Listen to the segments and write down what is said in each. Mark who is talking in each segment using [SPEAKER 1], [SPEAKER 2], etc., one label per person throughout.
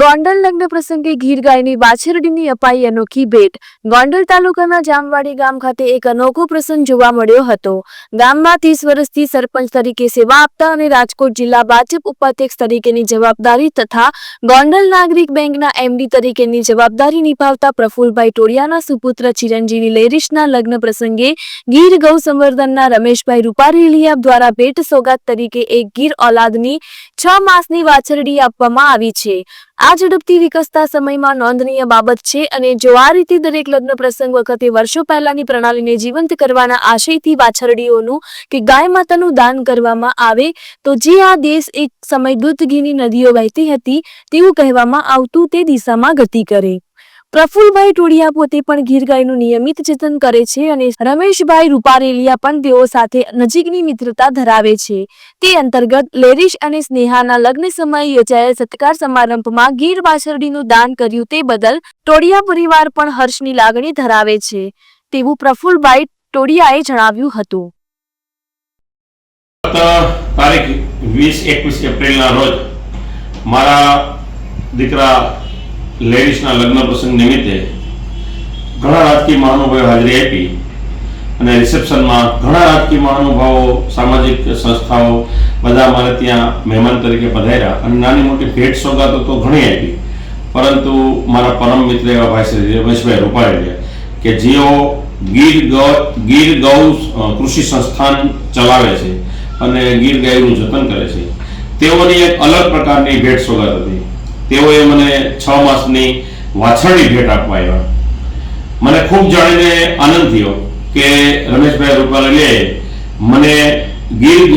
[SPEAKER 1] ગોંડલ લગ્ન પ્રસંગે ગીર ગાયની વાછરડીની અપાઈ અનોખી ભેટ. ગોંડલ તાલુકાના જામવાડી ગામ ખાતે એક અનોખો પ્રસંગ જોવા મળ્યો હતો. ગામમાં ત્રીસ વર્ષથી સરપંચ તરીકે સેવા આપતા અને રાજકોટ જિલ્લા ભાજપ ઉપાધ્યક્ષ તરીકેની જવાબદારી તથા ગોંડલ નાગરિક બેંકના એમડી તરીકેની જવાબદારી નિભાવતા પ્રફુલભાઈ ટોળિયાના સુપુત્ર ચિરંજીવી લેરીશના લગ્ન પ્રસંગે ગીર ગૌ સંવર્ધનના રમેશભાઈ રૂપારેલિયા દ્વારા ભેટ સોગાત તરીકે એક ગીર ઓલાદની છ માસની વાછરડી આપવામાં આવી છે. આ ઝડપથી વિકસતા સમયમાં નોંધનીય બાબત છે અને જો આ રીતે દરેક લગ્ન પ્રસંગ વખતે વર્ષો પહેલાની પ્રણાલીને જીવંત કરવાના આશયથી વાછરડીઓનું કે ગાય માતાનું દાન કરવામાં આવે, તો જે આ દેશ એક સમય દૂધ ઘીની નદીઓ વહેતી હતી તેવું કહેવામાં આવતું તે દિશામાં ગતિ કરે. પ્રફુલભાઈ ટોડિયા પોતે પણ ગીર ગાયનું નિયમિત જતન કરે છે અને રમેશભાઈ રૂપારેલિયા પણ તેઓ સાથે નજીકની મિત્રતા ધરાવે છે. તે અંતર્ગત લેરીશ અને સ્નેહાના લગ્ન સમયે યોજાયેલ સત્કાર સમારંભમાં ગીર વાછરડીનું દાન કર્યું તે બદલ ટોડિયા પરિવાર પણ હર્ષની લાગણી ધરાવે છે, તેવું પ્રફુલભાઈ ટોડિયાએ જણાવ્યું હતું.
[SPEAKER 2] તારીખ વીસ એકવીસ એપ્રિલના રોજ મારા દીકરા લેડીસના લગ્ન પ્રસંગ નિમિત્તે ઘણા રાજકીય મહાનુભાવો હાજરી આપી અને રિસેપ્શનમાં ઘણા રાજકીય મહાનુભાવો, સામાજિક સંસ્થાઓ બધા અમારે ત્યાં મહેમાન તરીકે પધાર્યા અને નાની મોટી ભેટ સોગાતો તો ઘણી આપી. પરંતુ મારા પરમ મિત્ર એવા ભાઈ શ્રી રમેશભાઈ રૂપારેલિયા કે જેઓ ગીર ગૌ ગીર ગૌ કૃષિ સંસ્થાન ચલાવે છે અને ગીર ગાયનું જતન કરે છે, તેઓની એક અલગ પ્રકારની ભેટ સોગાત હતી. તેઓએ મને છ માસની વાછરડી ભેટ આપવા આવ્યા. મને ખૂબ જાણીને આનંદ થયો કે રમેશભાઈ રૂપાલાએ મને ગીર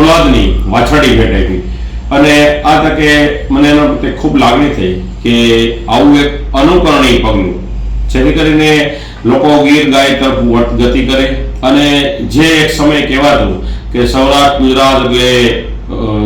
[SPEAKER 2] ઓલાદની વાછરડી ભેટ આપી. અને આ તકે મને એના પ્રત્યે ખૂબ લાગણી થઈ કે આવું એક અનુકરણીય પગલું. જેથી કરીને લોકો ગીર ગાય તરફ વર્ત ગતિ કરે અને જે એક સમય કહેવાતું કે સૌરાષ્ટ્ર, ગુજરાત કે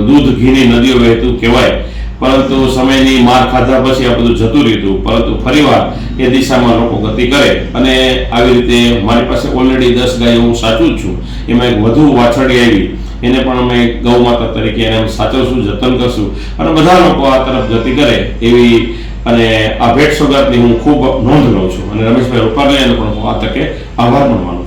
[SPEAKER 2] દૂધ, ઘીની નદીઓ વહેતું કહેવાય પરંતુ સમયની માર ખાધા પછી આ બધું જતું રહ્યું પરંતુ ફરીવાર એ દિશામાં લોકો ગતિ કરે અને આવી રીતે મારી પાસે ઓલરેડી દસ ગાય હું સાચું જ છું. એમાં એક વધુ વાછડી આવી. એને પણ અમે ગૌ માતા તરીકે એને સાચવશું, જતન કરશું. અને બધા લોકો આ તરફ ગતિ કરે એવી અને આ ભેટ સોગાદની હું ખૂબ નોંધ લઉં છું. અને રમેશભાઈ રૂપાલાને પણ હું આ તકે આભાર પણ માનું